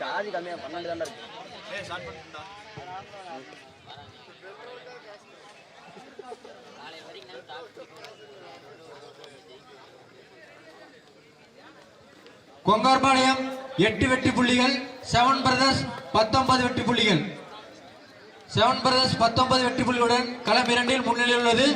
Charge கம்மியாக பன்னெண்டு தாண்டா இருக்கு. கொங்கார்பாளையம் எட்டு வெற்றி புள்ளிகள் செவன் பிரதர்ஸ் பத்தொன்பது வெற்றி புள்ளிகள். செவன் பிரதர்ஸ் பத்தொன்பது வெற்றி புள்ளிகளுடன் களம் இரண்டில் முன்னிலையில் உள்ளது.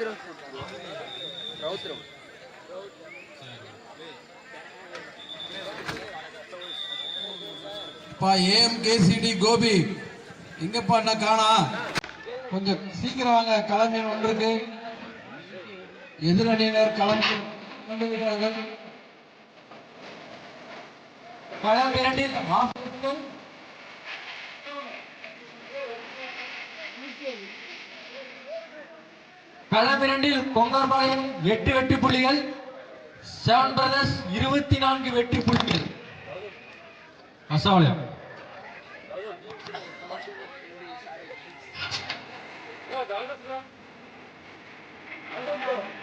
Rauthiram football AM KCT Gobi. எங்கப்பா என்ன காணா? கொஞ்சம் சீக்கிரம் வாங்க களம் ஒன்றுக்கு எதிரணியினர் கிளம்பி கொண்டு விட்டார்கள். களம் இரண்டில் களம் இரண்டில் கொங்கார்பாளையம் எட்டு வெற்றி புள்ளிகள் செவன் பிரதர்ஸ் இருபத்தி நான்கு வெற்றி புள்ளிகள் அசாவளம் Thank you.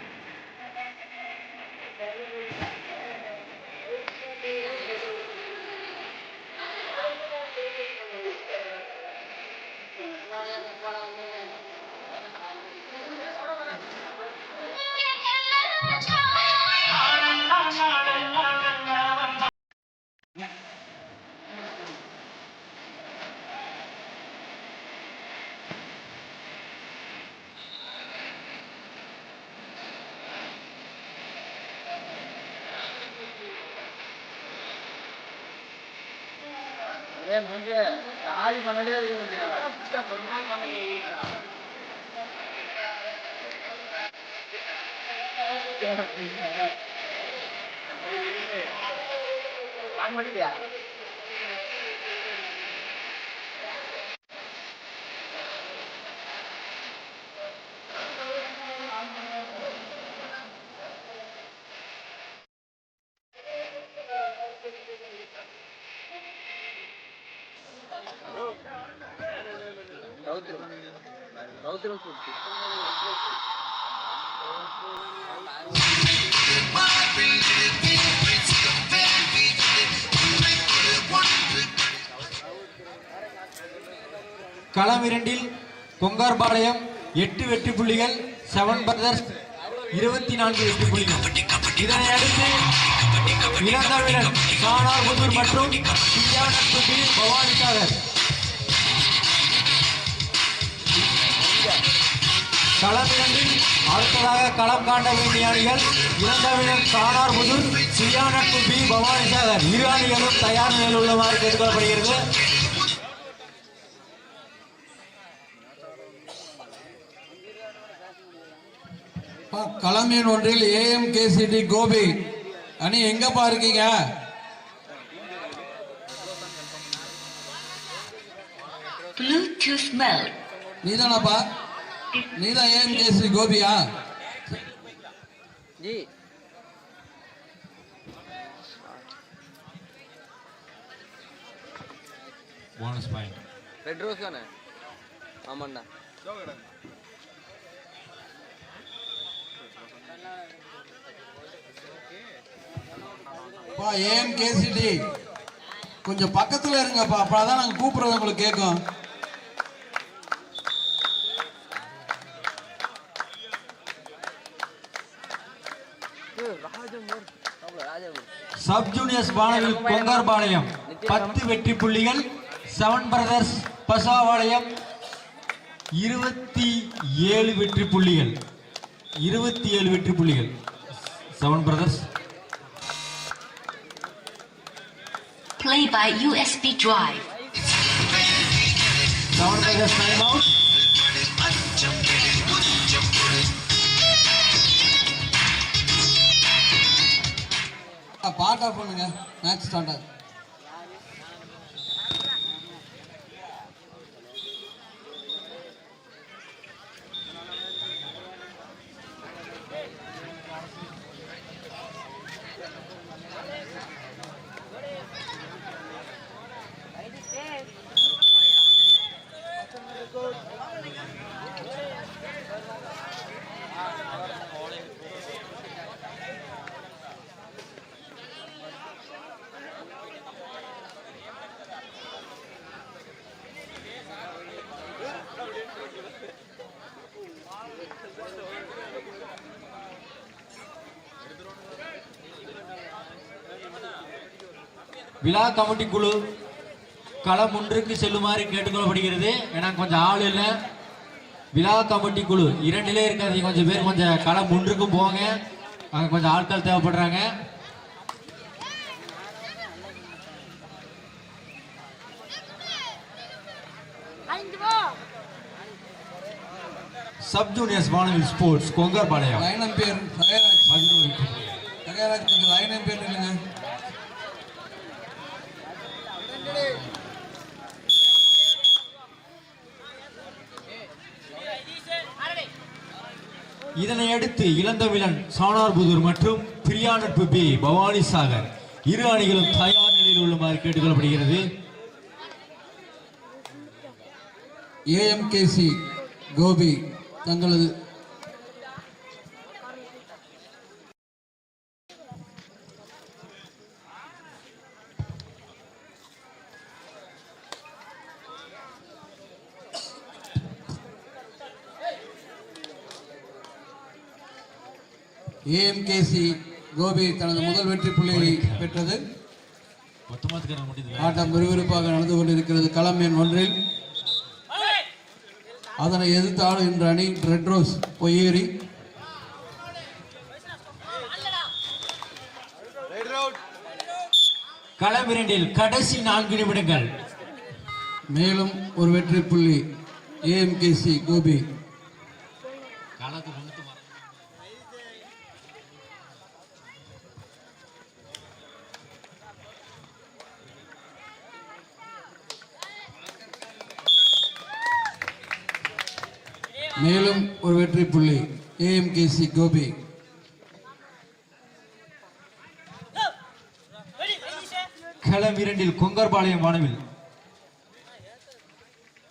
சார்ஜ் பன்னெண்டே இருக்கு வாங்க மாட்டியா களம் இரண்டில் கொங்கார்பாளையம் எட்டு வெற்றி புள்ளிகள் செவன் பிரதர்ஸ் இருபத்தி நான்கு வெற்றி புள்ளிகள். இதனை அடுத்து இளந்தமிழன் சானார் புதூர் மற்றும் பவானி சாகர் களம் இரண்டில் அடுத்ததாக களம் காண்ட வேண்டிய அணிகள் இளந்தமிழன் சானார் புதூர் சியானத்துப்பி பவானி சாகர் இரு அணிகளும் தயார் நிலையில் உள்ளவாறு கேட்டுக்கொள்ளப்படுகிறது. பா, களம் எண் ஒன்றில் ஏஎம்கேசிடி கோபி. அணி எங்கப்பா இருக்கீங்க. நீதானாப்பா? நீதான் AMKC கோபியா? Ji. Bonus point red rose தானே? ஆமாண்ணா. AM KCT? கொஞ்சம் பக்கத்துல இருங்கப்பா அப்பதான் நாங்க கூப்பிடுறது உங்களுக்கு கேட்கும். சப் ஜூனியர்ஸ் பாளையம் பொங்கார் பாளையம் பத்து வெற்றி புள்ளிகள் செவன் பிரதர்ஸ் பசாவாளையம் இருபத்தி ஏழு வெற்றி புள்ளிகள். இருபத்தி ஏழு வெற்றி புள்ளிகள். Seven brothers Play by USB drive. Don't make a play mode. பாட்டா பண்ணுங்க மேட்ச் ஸ்டார்ட் ஆகுது விழா கமிட்டி குழு களம் ஒன்றுக்கு செல்லுமாறு கேட்டுக்கொள்ளப்படுகிறது. ஏன்னா கொஞ்சம் ஆள் இல்லை. விழா கமிட்டி குழு இரண்டிலே இருக்காது கொஞ்சம் பேர் கொஞ்சம் களம் ஒன்றுக்கும் போங்க. அங்கே கொஞ்சம் ஆட்கள் தேவைப்படுறாங்க. Sub juniors Vaanavil sports Kongarpalayam line umpire Sagayaraj பதினோரு. சகயராஜ் கொஞ்சம் லைன் அம்பையர் இல்லைங்க இதனை அடுத்து இளந்தமிழன் சானார்புதூர் மற்றும் பிரியா பி பவானி சாகர். இரு அணிகளும் தயார் நிலையில் உள்ளமாறு கேட்டுக்கொள்ளப்படுகிறது. ஏஎம்கேசி கோபி தங்களது ஏஎம்கேசி கோபி தனது முதல் வெற்றி புள்ளியை பெற்றது. ஆட்டம் விறுவிறுப்பாக நடந்து கொண்டிருக்கிறது. களம் எண் ஒன்றில். அதனை எதிர்த்து ஆடுகின்ற அணி ரெட் ரோஸ் பொய்யேறி களம் இரண்டில் கடைசி நான்கு நிமிடங்கள். மேலும் ஒரு வெற்றி புள்ளி ஏஎம்கேசி கோபி. மேலும் ஒரு வெற்றி புள்ளி. ஏஎம்கேசி கோபி. களம் இரண்டில் கொங்கர்பாளையம் வானவில்.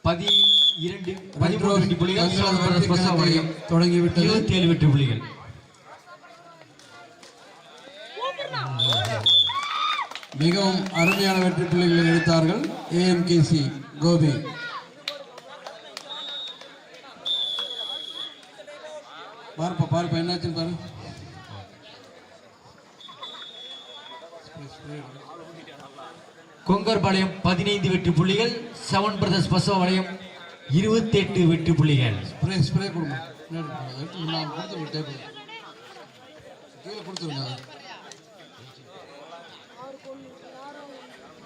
பதி இரண்டு பதிமூன்று வெற்றி புள்ளிகள். தொடங்கிவிட்டது. இருபத்தி ஏழு வெற்றி புள்ளிகள். மிகவும் அருமையான வெற்றி புள்ளிகளை எடுத்தார்கள் ஏஎம்கேசி கோபி. பாருப்பா என்னாச்சுன்னு பாரு. கொங்கர்பாளையம் பதினைந்து வெற்றி புள்ளிகள் செவன் பிரதர்ஸ் பசவ வளையம் இருபத்தி எட்டு வெற்றி புள்ளிகள். ஸ்ப்ரே ஸ்ப்ரே கொடுங்க. நான் கொடுத்து கீழே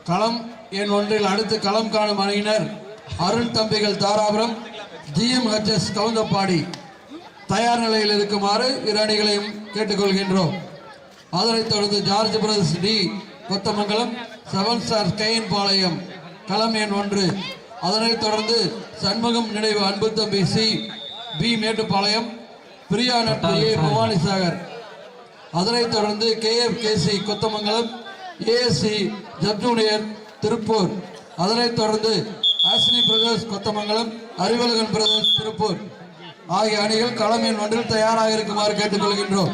களம் என் ஒன்றில் அடுத்து களம் காணும் அணியினர் அருண் தம்பிகள் தாராபுரம் ஜிஎம்ஹெச்எஸ் கவுந்தப்பாடி. தயார் நிலையில் இருக்குமாறு இரு அணிகளையும் கேட்டுக்கொள்கின்றோம். அதனைத் தொடர்ந்து George brothers T. Kothamangalam seven star gain பாளையம் களம் எண் ஒன்று. அதனைத் தொடர்ந்து சண்முகம் நினைவு அன்பு தம்பி சி. பி. மேட்டுப்பாளையம் பிரியா நட்பு ஏ. பவானி சாகர் அதனைத் தொடர்ந்து கேஎஃப்கேசி கொத்தமங்கலம் ஏஎஸ்சி ஜப்ஜூனியர் திருப்பூர். அதனைத் தொடர்ந்து ஆசினி பிரதர்ஸ் கொத்தமங்கலம் அறிவழகன் பிரதர்ஸ் திருப்பூர். ஆகிய அணிகள் களம் எண் ஒன்றில் தயாராக இருக்குமாறு கேட்டுக்கொள்கின்றோம்.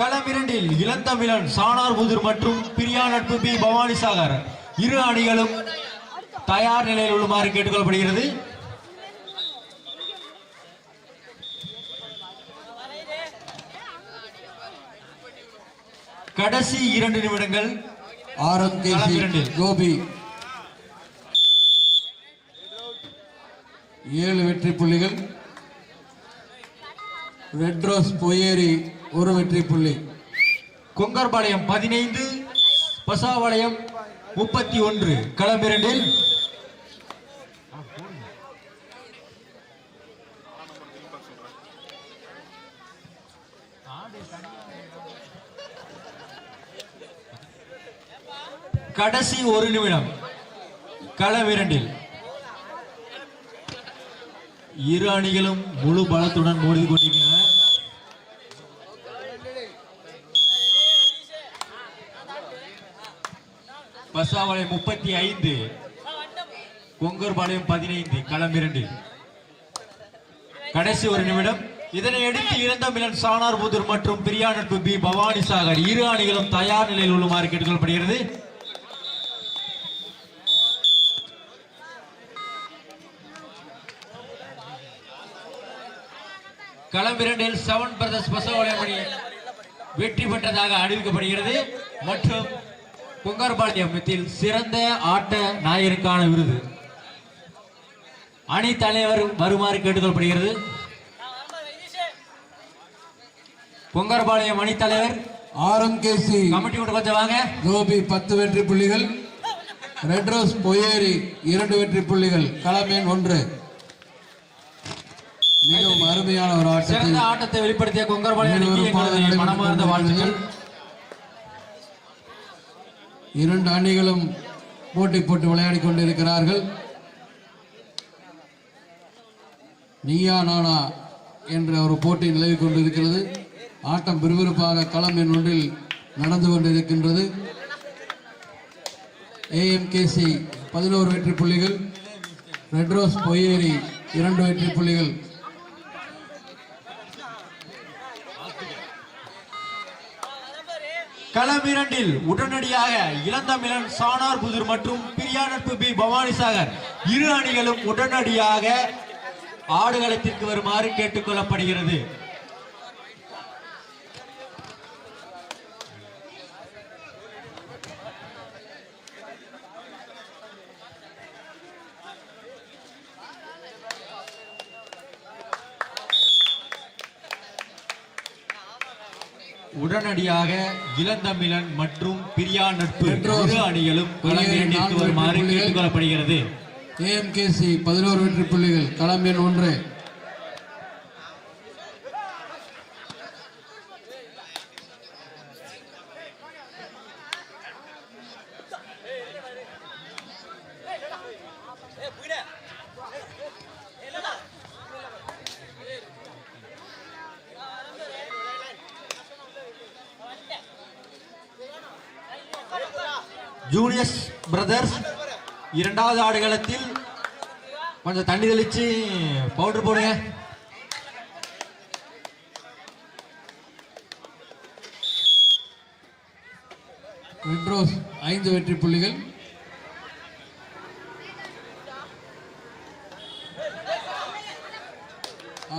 களம் இரண்டில் இளந்தமிழன் சானார் புதூர் மற்றும் பிரியா நட்பு பி பவானி சாகர் இரு அணிகளும் தயார் நிலையில் உள்ளுமாறு கேட்டுக்கொள்ளப்படுகிறது. கடைசி இரண்டு நிமிடங்கள் இரண்டில். கோபி. ஏழு வெற்றி புள்ளிகள். ரெட் ரோஸ் பொய்யேரி ஒரு வெற்றி புள்ளி. கொங்கர்பாளையம் பதினைந்து பசாவாளையம் முப்பத்தி ஒன்று. களம் இரண்டில் கடைசி ஒரு நிமிடம். களம் இரண்டில் இரு அணிகளும் முழு பலத்துடன் மோதி கொண்டிருக்கின்றன பசாவளை முப்பத்தி ஐந்து கொங்கர்பாளையம் பதினைந்து களம் இரண்டில் கடைசி ஒரு நிமிடம். இதனை அடுத்து இளந்தமிழன் சானார் புதூர் மற்றும் பிரியா நட்பு பி பவானி சாகர் இரு அணிகளும் தயார் நிலையில் உள்ளுமாறு கேட்டுக்கொள்ளப்படுகிறது. களம் இரண்டில் செவன் பிரதர்ஸ் பசவளையம் அணி வெற்றி பெற்றதாக அறிவிக்கப்படுகிறது. மற்றும் கொங்கர்பாளையத்தில் சிறந்த ஆட்ட நாயருக்கான விருது. அணி தலைவர் வருமாறு கேட்டுக்கொள்ளப்படுகிறது. கொங்கர்பாளையம் அணி தலைவர் ஆர்எம்கேசி கமிட்டி விட்டு கொஞ்சம் வாங்க. கோபி பத்து வெற்றி புள்ளிகள். ரெட் ரோஸ் பொய்யேரி இரண்டு வெற்றி புள்ளிகள். களம் எண் ஒன்று. மிகவும் அருமையான ஒரு சிறந்த ஆட்டத்தில் ஆட்டத்தை வெளிப்படுத்திய கொங்கர்பாளையம் அணிக்கு மனமார்ந்த வாழ்த்துக்கள். கொண்டிருக்கிறது. இரண்டு அணிகளும் போட்டி போட்டு விளையாடி கொண்டிருக்கிறார்கள். நீயா நானா என்ற ஒரு போட்டி நிலவி கொண்டிருக்கிறது. ஆட்டம் விறுவிறுப்பாக களம் ஒன்றில் நடந்து கொண்டிருக்கின்றது. ஏஎம்கேசி பதினோரு வெற்றி புள்ளிகள். ரெட் ரோஸ் பொய்யேரி இரண்டு வெற்றி புள்ளிகள். களமிரண்டில் உடனடியாக இளந்தமிழன் சானார் புதிர் மற்றும் பிரியா நட்பு பி பவானிசாகர் இரு அணிகளும் உடனடியாக ஆடுகளத்திற்கு வருமாறு கேட்டுக்கொள்ளப்படுகிறது. உடனடியாக இளந்தமிழன் மற்றும் பிரியா நட்பு இரு அணிகளும் களம் இரண்டிற்கு வருமாறு புள்ளிகள். கேட்டுக்கொள்ளப்படுகிறது ஏஎம்கேசி பதினோரு வெற்றி புள்ளிகள் களம் எண் ஒன்று ஜூனியர்ஸ் பிரதர்ஸ் இரண்டாவது ஆடுகளத்தில் கொஞ்சம் தண்ணி தெளிச்சு பவுடர் போடுங்க. ஐந்து வெற்றி புள்ளிகள்.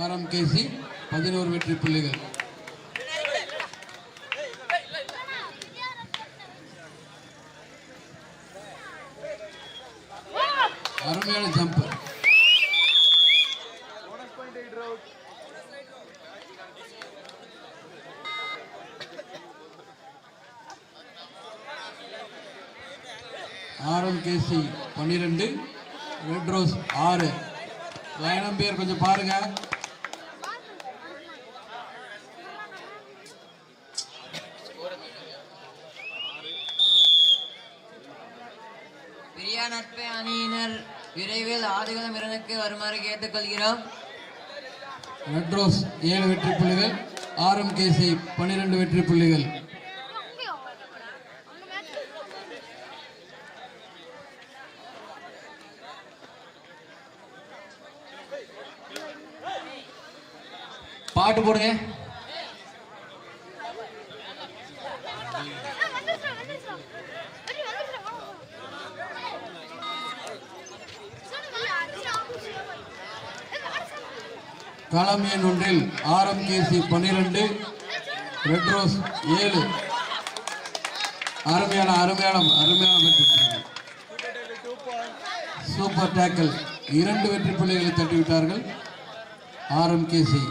ஆர்எம்கேசி பதினோரு வெற்றி புள்ளிகள். அருமையான ஜம்ப் ஆர்எம்கேசி பன்னிரெண்டு ரெட் ரோஸ் ஆறு. பயணம் பேர் கொஞ்சம் பாருங்க பிரியா நட்பு அணியினர் விரைவில் ஆடுகளம் இரனுக்கு வருமாறு கொள்கிறோம் மெட்ரோஸ் ஏழு வெற்றி புள்ளிகள் ஆர்எம்கேசி பன்னிரெண்டு வெற்றி புள்ளிகள். பாட்டு போடுங்க. களம் எண் ஒன்றில் ஆர்எம்கேசி பன்னிரெண்டு ரெட் ரோஸ் ஏழு. அருமையான அருமையான அருமையான வெற்றி புள்ளிகள். சூப்பர் டேக்கல் இரண்டு வெற்றி புள்ளிகளை தட்டிவிட்டார்கள் ஆர்எம்கேசி.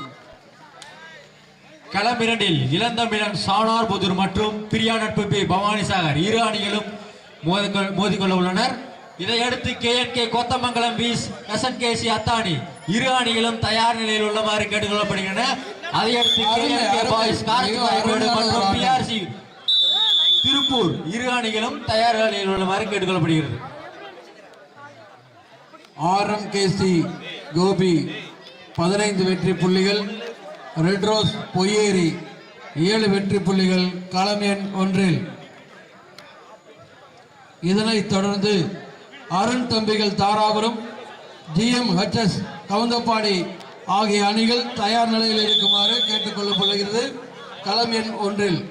களம் இரண்டில் இளந்தமிழன் சானார் புதூர் மற்றும் பிரியா நட்பு பி பவானி சாகர். இரு அணிகளும் மோதிக்கொள்- மோதிக்கொள்ள உள்ளனர். இதையடுத்து K N K Kothamangalam views S N K C Athani இரு அணிகளும் தயார் நிலையில் உள்ளமாறு கேட்டுக்கொள்ளப்படுகின்றன. அதையடுத்து பாய்ஸ் மற்றும் பிஆர்சி திருப்பூர் இரு அணிகளும் தயார் நிலையில் உள்ளமாறு கேட்டுக்கொள்ளப்படுகிறது. ஆர்எம்கேசி கோபி பதினைந்து வெற்றி புள்ளிகள். ரெட் ரோஸ் பொய்யேரி ஏழு வெற்றி புள்ளிகள் களம் எண் ஒன்றில். இதனைத் தொடர்ந்து அருண் தம்பிகள் தாராபுரம் ஜிஎம் ஹெச்எஸ் கவுந்தப்பாடி ஆகிய அணிகள் தயார் நிலையில் இருக்குமாறு கேட்டுக்கொள்ளப்படுகிறது. களம் எண் ஒன்றில்.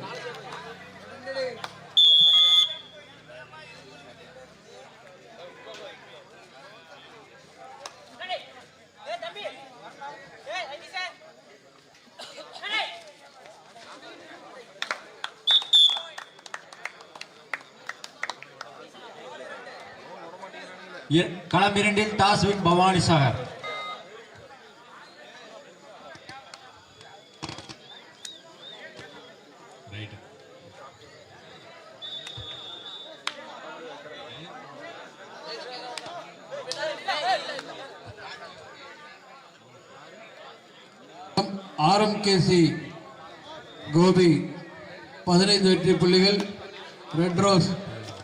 களம் இரண்டில் toss win Bhavani Sagar RMKC Gobi பதினைந்து வெற்றி புள்ளிகள் ரெட் ரோஸ்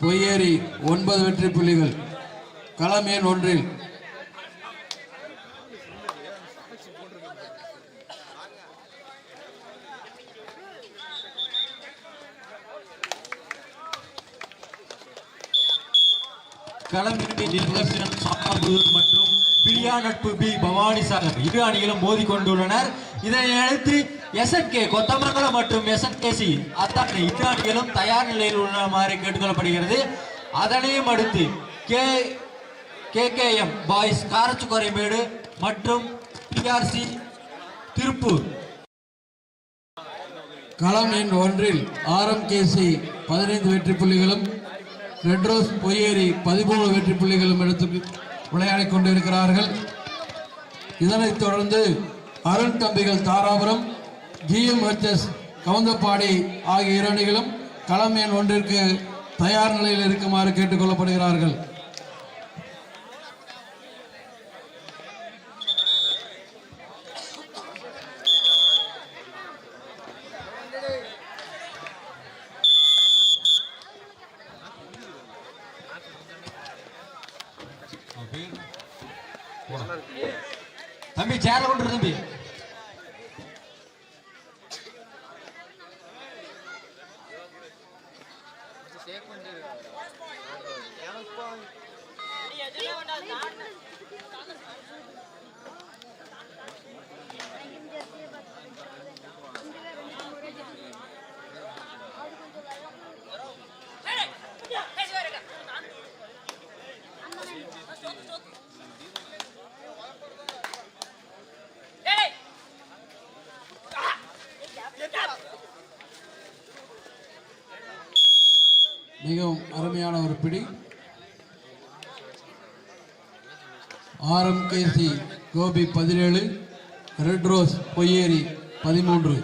பொய்யேரி ஒன்பது வெற்றி புள்ளிகள். களம் எண் ஒன்றில்? மற்றும் பிரியா நட்பு பி. பவானி சாகர் இரு அணிகளும் மோதிக்கொண்டுள்ளனர். இதனை அடுத்து எஸ்என்கே கொத்தமங்கலம் மற்றும் எஸ்என்கேசி அத்தானி இரு தயார் நிலையில் உள்ளமாறு கேட்டுக்கொள்ளப்படுகிறது. அதனையும் அடுத்து கே கேகேஎம் பாய்ஸ் காரச்சுக்கோரைமேடு மற்றும் பிஆர்சி திருப்பூர். களம் எண் ஒன்றில் ஆர்எம்கேசி பதினைந்து வெற்றி புள்ளிகளும் ரெட் ரோஸ் பொய்யேரி பதிமூணு வெற்றி புள்ளிகளும் எடுத்து விளையாடிக் கொண்டிருக்கிறார்கள். இதனைத் தொடர்ந்து அருண் தம்பிகள் தாராபுரம் ஜிஎம்ஹெச்எஸ் கவுந்தப்பாடி ஆகிய இரு அணிகளும் களம் எண் ஒன்றிற்கு தயார் நிலையில் இருக்குமாறு கேட்டுக்கொள்ளப்படுகிறார்கள் தம்பி சேர கொண்டு தம்பி. மிகவும் அருமையான ஒரு பிடி. ஆர்எம்கேசி கோபி பதினேழு ரெட் ரோஸ் பொய்யேரி பதிமூன்று.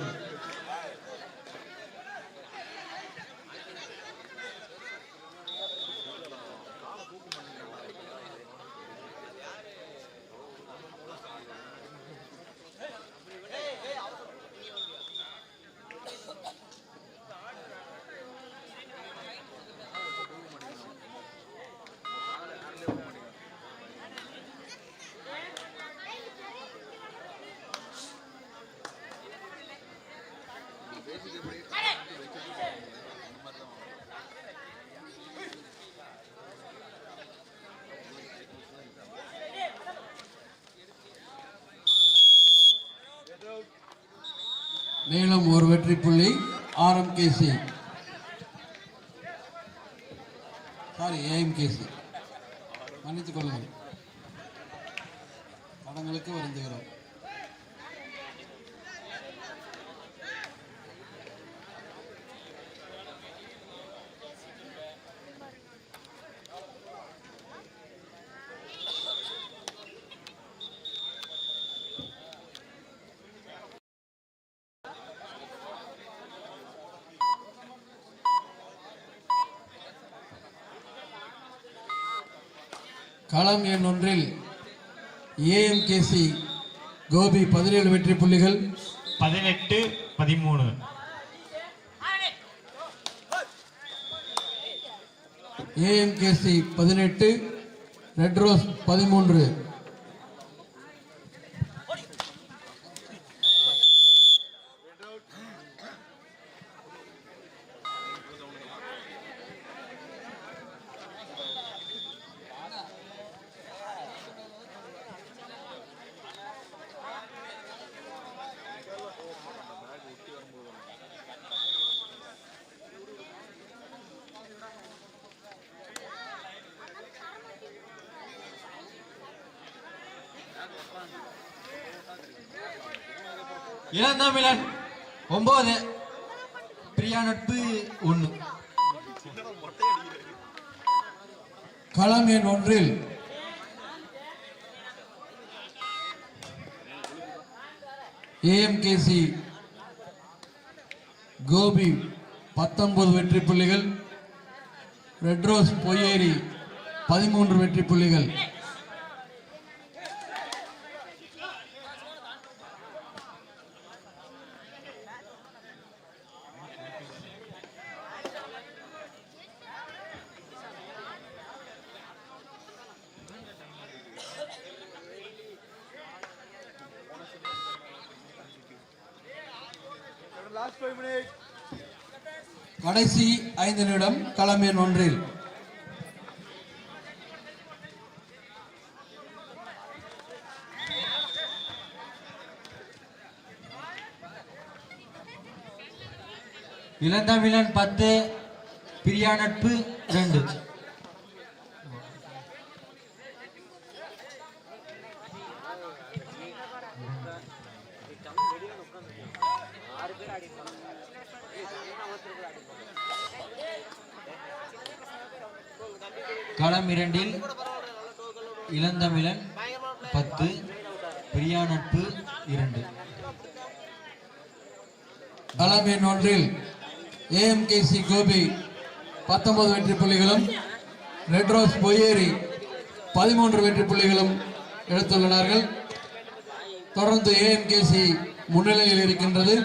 மேலும் ஒரு வெற்றி புள்ளி ஆர்எம்கேசி சாரி ஏஎம்கேசி மன்னித்துக் கொள்ளுங்கள். படங்களுக்கு வருந்துகிறோம். களம் எண் ஒன்றில் ஏஎம்கேசி கோபி பதினேழு வெற்றி புள்ளிகள். பதினெட்டு பதிமூணு. ஏஎம்கேசி பதினெட்டு ரெட் ரோஸ் பதிமூன்று. இளந்தமிழன் ஒன்பது பிரியா நட்பு ஒன்று. களம் எண் ஒன்றில். ஏஎம்கேசி கோபி பத்தொன்பது வெற்றி புள்ளிகள். ரெட் ரோஸ் பொய்யேரி பதிமூன்று வெற்றி புள்ளிகள். கடைசி ஐந்து நிமிடம் களம் ஒன்றில் இளந்தமிழன் பத்து பிரியா நட்பு ரெண்டு களம் இரண்டில் இளந்தமிழன் பத்து பிரியா நட்பு இரண்டு. களம் எண் ஒன்றில் ஏஎம்கேசி கோபி பத்தொன்பது வெற்றி புள்ளிகளும் ரெட் ரோஸ் பொய்யேரி பதிமூன்று வெற்றி புள்ளிகளும் எடுத்துள்ளனர்கள். தொடர்ந்து ஏஎம்கேசி முன்னிலையில் இருக்கின்றது.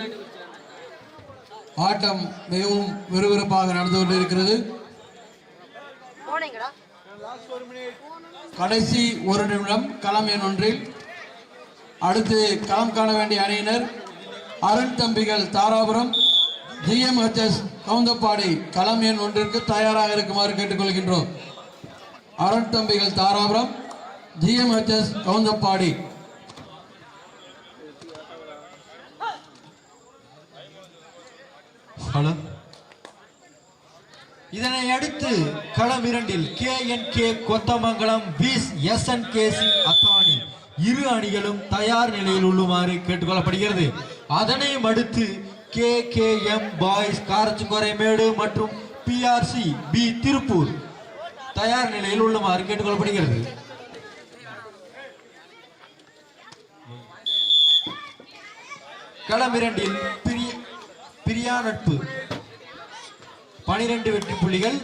ஆட்டம் மிகவும் விறுவிறுப்பாக நடந்து கொண்டிருக்கிறது. கடைசி ஒரு நிமிடம் களம் எண் ஒன்றில் அடுத்து களம் காண வேண்டிய அணியினர் அருண் தம்பிகள் தாராபுரம் ஜிஎம்ஹெச்எஸ் கவுந்தப்பாடி களம் எண் ஒன்றிற்கு தயாராக இருக்குமாறு கேட்டுக்கொள்கின்றோம். அருண் தம்பிகள் தாராபுரம் ஜிஎம்ஹெச்எஸ் கவுந்தப்பாடி. ஹலோ. இதனை அடுத்து களம் இரண்டில் கே என் கே கொத்தமங்கலம் பீஸ் எஸ் என் கேசி அத்தானி இரு அணிகளும் தயார் நிலையில் உள்ளுமாறு கேட்டுக்கொள்ளப்படுகிறது. அதனையும் அடுத்து K K M boys Karachukoraimedu மற்றும் பிஆர்சி பி திருப்பூர். தயார் நிலையில் உள்ளுமாறு கேட்டுக்கொள்ளப்படுகிறது. களம் இரண்டில் பிரியா நட்பு பனிரெண்டு வெற்றி புள்ளிகள்.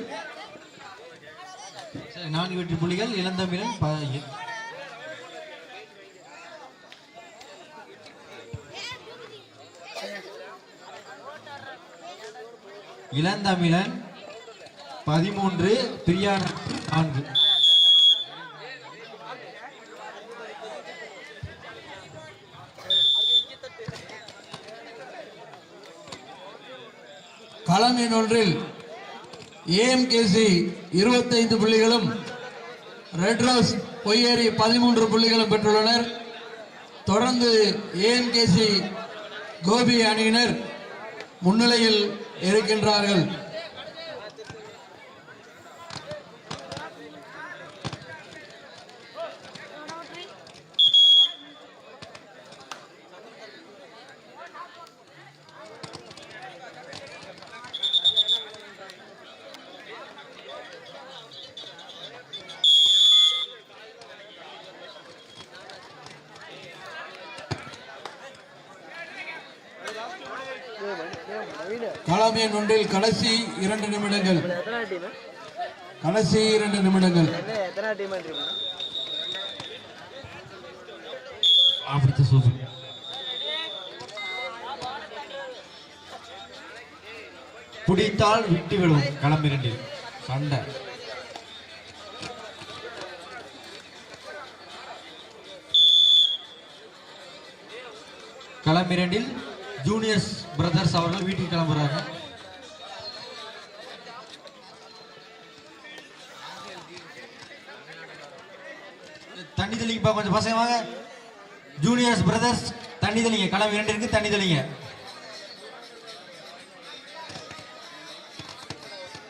நான்கு வெற்றி புள்ளிகள். இளந்தமிழன் ப- இளந்தமிழன் பதிமூன்று பிரியா நான்கு. களம் எண் ஒன்றில் ஏஎம்கேசி இருபத்தைந்து புள்ளிகளும் ரெட் ரோஸ் பொய்யேரி பதிமூன்று புள்ளிகளும் பெற்றுள்ளனர். தொடர்ந்து ஏஎம்கேசி கோபி அணியினர் முன்னிலையில் இருக்கின்றார்கள். கடைசி இரண்டு நிமிடங்கள். குடித்தால் விட்டு விடும். களமிரண்டில் சண்டை. களமிரண்டில் ஜூனியர்ஸ் பிரதர்ஸ் அவர்கள் வீட்டில் கிளம்புறாங்க. தண்ணி கொஞ்சம் பசங்க வாங்க. ஜூனியர்ஸ் பிரதர்ஸ் தண்ணி தெளிங்க. களம் இருக்கு தண்ணி தெளிங்க.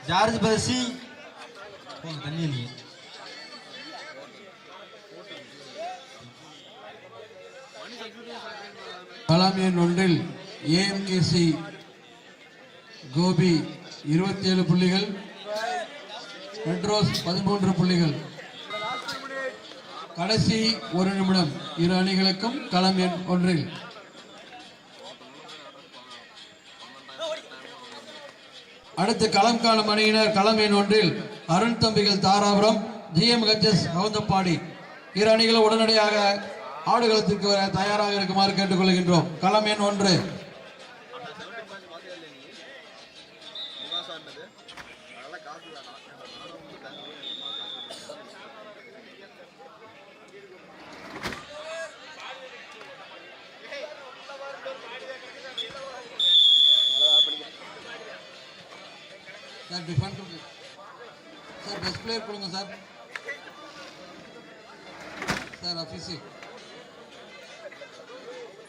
ஜார்ஜ் பிரதர்ஸி தண்ணி தெளிங்க. களம் எண் ஒன்றில் ஏஎம்கேசி கோபி இருபத்தி ஏழு புள்ளிகள் ரெட்ரோஸ் பதிமூன்று புள்ளிகள். கடைசி ஒரு நிமிடம். இரு அணிகளுக்கும் களம் எண் ஒன்றில் அடுத்து களம் காணும் அணியினர் களம் எண் ஒன்றில் அருண் தம்பிகள் தாராபுரம் ஜிஎம் ஹெச்எஸ் கவுந்தப்பாடி. இரு அணிகளும் உடனடியாக ஆடுகளத்திற்கு வர தயாராக இருக்குமாறு கேட்டுக்கொள்கின்றோம். களம் எண் ஒன்று.